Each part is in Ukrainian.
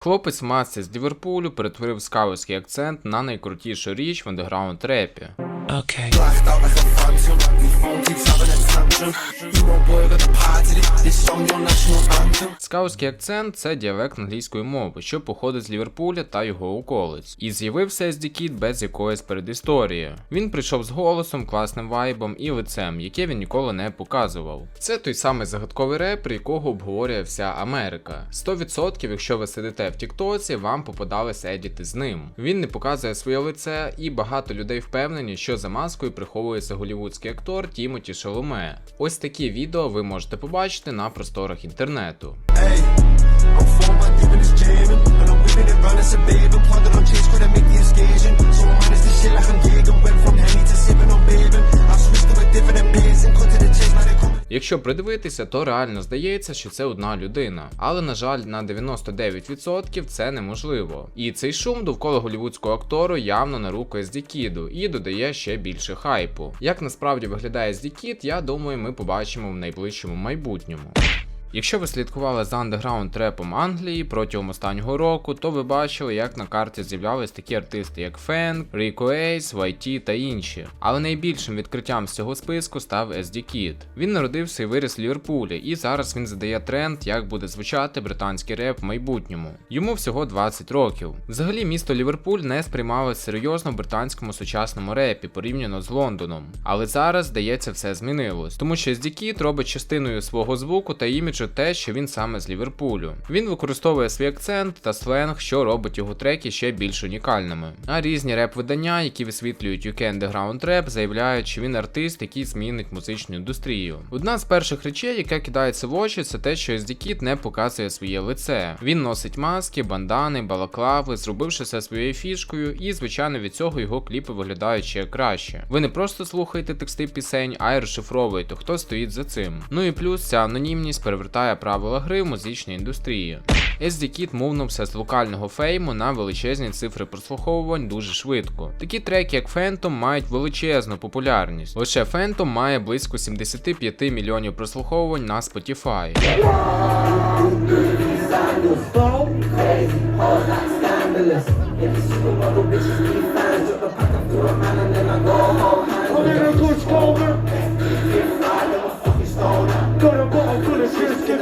Хлопець масці з Ліверпулю перетворив скаутський акцент на найкрутішу річ в андеграунд репі. Okay. Скаутський акцент це діалект англійської мови, що походить з Ліверпуля та його околиць. І з'явився SD Kid без якоїсь передісторії. Він прийшов з голосом, класним вайбом і лицем, яке він ніколи не показував. Це той самий загадковий реп, про якого обговорює вся Америка. 100% якщо ви сидите в Тіктоці, вам попадалися едіти з ним. Він не показує своє лице, і багато людей впевнені, що за маскою приховується голівудський актор Тімоті Шаломе. Ось такі відео ви можете побачити на просторах інтернету. Hey, I'm four man deep in this jamming. And I'm winning it round as a babe. I'm planted on chase, could I make the occasion? So I managed this shit like I'm Gagan. Went from Henny to sipping on bacon. I switched to a different bass cut to the chase, now they come. Якщо придивитися, то реально здається, що це одна людина. Але на жаль, на 99% це неможливо. І цей шум довкола голівудського актору явно на руку SD Kid і додає ще більше хайпу. Як насправді виглядає SD Kid, я думаю, ми побачимо в найближчому майбутньому. Якщо ви слідкували за андеграунд трепом Англії протягом останнього року, то ви бачили, як на карті з'являлись такі артисти, як Фенк, Ріко Ейс, YT та інші. Але найбільшим відкриттям з цього списку став SD Kid. Він народився і виріс в Ліверпулі, і зараз він задає тренд, як буде звучати британський реп в майбутньому. Йому всього 20 років. Взагалі, місто Ліверпуль не сприймалось серйозно в британському сучасному репі порівняно з Лондоном. Але зараз, здається, все змінилось, тому що SD Kid робить частиною свого звуку та іміджу те, що він саме з Ліверпулю. Він використовує свій акцент та сленг, що робить його треки ще більш унікальними. А різні реп-видання, які висвітлюють UK Underground Rap, заявляють, що він артист, який змінить музичну індустрію. Одна з перших речей, яка кидається в очі, це те, що SD Kid не показує своє лице. Він носить маски, бандани, балаклави, зробивши це своєю фішкою, і звичайно від цього його кліпи виглядають ще краще. Ви не просто слухаєте тексти пісень, а й розшифровуєте, хто стоїть за цим. Ну і плюс ця анонімність перевертає правила гри в музичній індустрії. SD Kid мовнувся з локального фейму на величезні цифри прослуховувань дуже швидко. Такі треки, як Phantom, мають величезну популярність. Лише Phantom має близько 75 мільйонів прослуховувань на Spotify. I'm in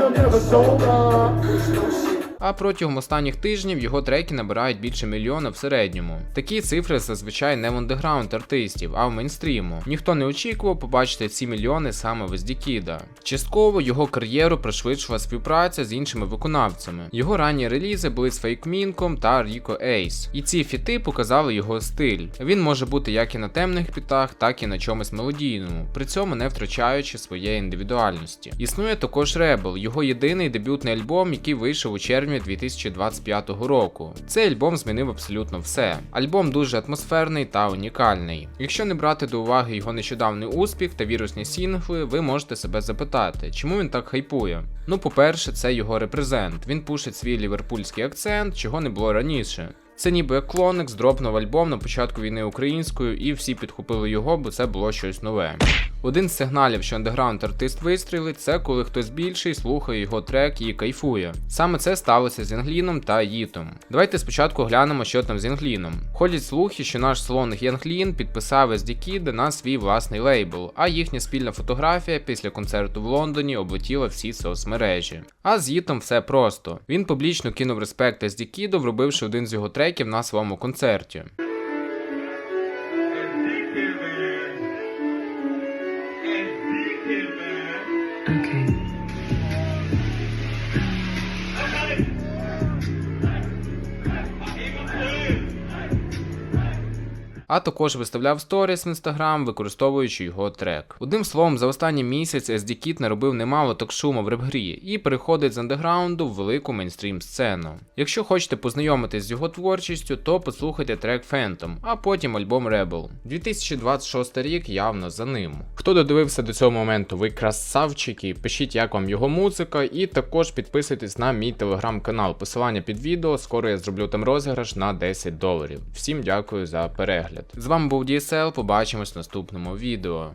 I never sold out. А протягом останніх тижнів його треки набирають більше мільйона в середньому. Такі цифри зазвичай не в андеграунд артистів, а в мейнстріму. Ніхто не очікував побачити ці мільйони саме в SD Частково його кар'єру пришвидшила співпраця з іншими виконавцями. Його ранні релізи були з Фейкмінком та Ріко Ейс. І ці фіти показали його стиль. Він може бути як і на темних бітах, так і на чомусь мелодійному, при цьому не втрачаючи своєї індивідуальності. Існує також Rebel, його єдиний дебютний альбом, який вийшов у червні 2025 року. Цей альбом змінив абсолютно все. Альбом дуже атмосферний та унікальний. Якщо не брати до уваги його нещодавний успіх та вірусні сінгли, ви можете себе запитати, чому він так хайпує. Ну, по-перше, це його репрезент. Він пушить свій ліверпульський акцент, чого не було раніше. Це ніби як Клоникс дропнув альбом на початку війни українською, і всі підхопили його, бо це було щось нове. Один з сигналів, що андеграунд артист вистрілить, це коли хтось більший слухає його трек і кайфує. Саме це сталося з Янгліном та Їтом. Давайте спочатку глянемо, що там з Янгліном. Ходять слухи, що наш слон Янглін підписав SD Kid на свій власний лейбл, а їхня спільна фотографія після концерту в Лондоні облетіла всі соцмережі. А з Їтом все просто. Він публічно кинув респект SD Kid, вробивши один з його треків на своєму концерті. А також виставляв сторіс в інстаграм, використовуючи його трек. Одним словом, за останній місяць SD Kid наробив немало ток-шуму в реп-грі і переходить з андеграунду в велику мейнстрім сцену. Якщо хочете познайомитись з його творчістю, то послухайте трек Phantom, а потім альбом Rebel. 2026 рік явно за ним. Хто додивився до цього моменту, ви красавчики, пишіть, як вам його музика, і також підписуйтесь на мій телеграм-канал. Посилання під відео, скоро я зроблю там розіграш на 10 доларів. Всім дякую за перегляд. З вами був DSL, побачимось в наступному відео.